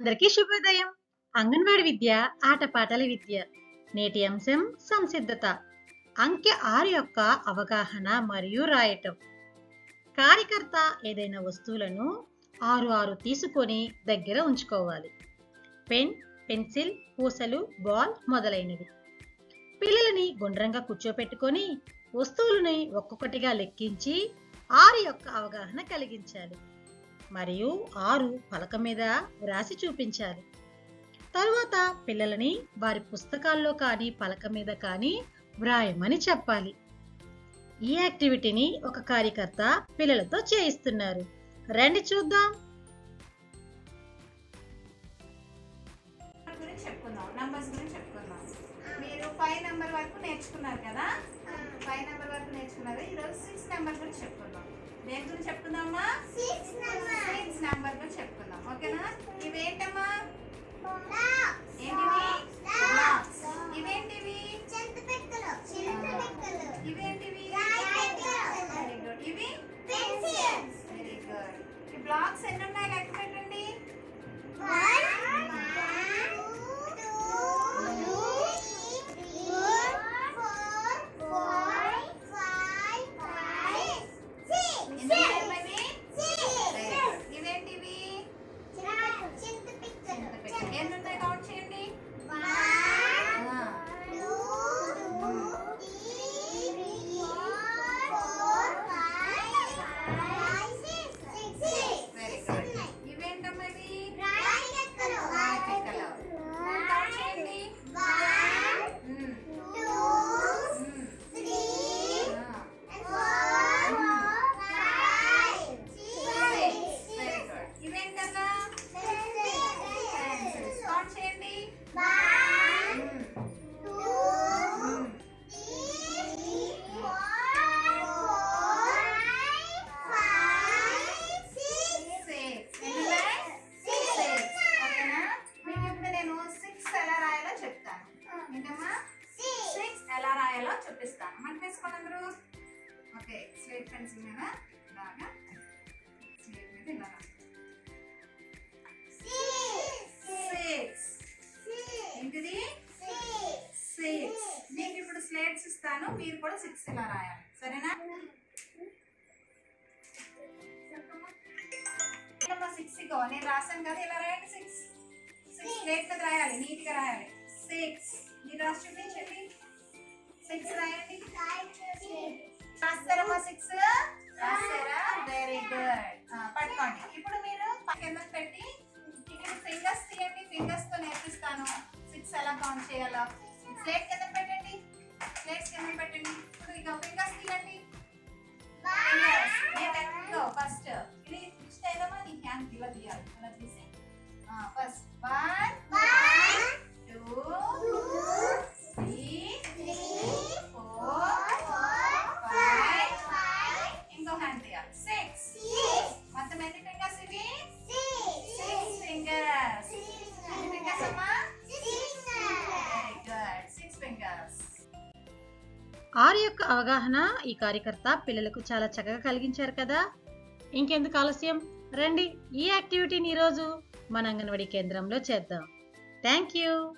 అందరికీ శుభోదయం. అంగన్వాడి విద్య ఆటపాటల విద్య నేటి అంశం సంసిద్ధత. అంకె ఆరు యొక్క అవగాహన మరియు రాయటం. కార్యకర్త ఏదైనా వస్తువులను ఆరు ఆరు తీసుకొని దగ్గర ఉంచుకోవాలి. పెన్ పెన్సిల్ పూసలు బాల్ మొదలైనవి. పిల్లలని గుండ్రంగా కూర్చోపెట్టుకొని వస్తువులని ఒక్కొక్కటిగా లెక్కించి ఆరు యొక్క అవగాహన కలిగించాలి. మరియు ఆరు పలక మీద వ్రాసి చూపించాలి తరువాత పిల్లలని వారి పుస్తకాల్లో కానీ పలక మీద కానీ వ్రాయమని చెప్పాలి. ఈ యాక్టివిటీని ఒక కార్యకర్త పిల్లలతో చేయిస్తున్నారు. రండి చూద్దాం. గురించి చెప్పుకుందాం. నంబర్స్ గురించి చెప్పుకుందాం. మీరు ఫైవ్ నెంబర్ వరకు నేర్చుకున్నారు కదా? ఫైవ్ నెంబర్ వరకు నేర్చుకున్నారు? ఈరోజు సిక్స్ నెంబర్ గురించి చెప్పుకుందాం. దేని గురించి చెప్పుకుందామా? సిక్స్ నెంబర్ గురించి చెప్పుకుందాం. ఓకేనా? ఇవేంటమ్మా? ఏంటివి. ఇవేంటివి? ఇవేంటివి? వెరీ గుడ్ ఇవి? వెరీ గుడ్ ఈ బ్లాక్స్ ఎన్ని చూపిస్తాను. మనకి వేసుకోండి అందరూ? ఓకే స్లేట్ పెన్సిల్ మీద ఇలాగా. స్లేట్ మీద ఇలా ఏంటిది? సిక్స్ మీకు ఇప్పుడు స్లేట్స్ ఇస్తాను మీరు కూడా సిక్స్ ఇలా రాయాలి. సరేనా? సిక్స్ ఇగో నేను రాశాను కదా ఇలా రాయండి సిక్స్ సిక్స్ స్లేట్ మీద రాయాలి నీట్గా రాయాలి. సిక్స్ మీరు రాసి చూపించండి. సిక్స్ రాయండి రాస్తారమ్మా సిక్స్ రాస్తారా వెరీ గుడ్ పట్టుకోండి. ఇప్పుడు మీరు కింద పెట్టి ఇక్కడ ఫింగర్స్ తీయండి. ఫింగర్స్తో నేర్పిస్తాను. సిక్స్ ఎలా కౌంట్ చేయాలో. స్లేట్ కింద పెట్టండి. స్లేట్స్ కింద పెట్టండి. ఇప్పుడు ఇక ఫింగర్స్ తీయండి. ఫస్ట్ ఇది నీ హ్యాండ్ ఇలా తీయాలి అలా తీసి ఫస్ట్ ఆరు యొక్క అవగాహన ఈ కార్యకర్త పిల్లలకు చాలా చక్కగా కలిగించారు కదా. ఇంకెందుకు ఆలస్యం? రండి ఈ యాక్టివిటీని ఈరోజు మన అంగన్వాడీ కేంద్రంలో చేద్దాం. Thank you.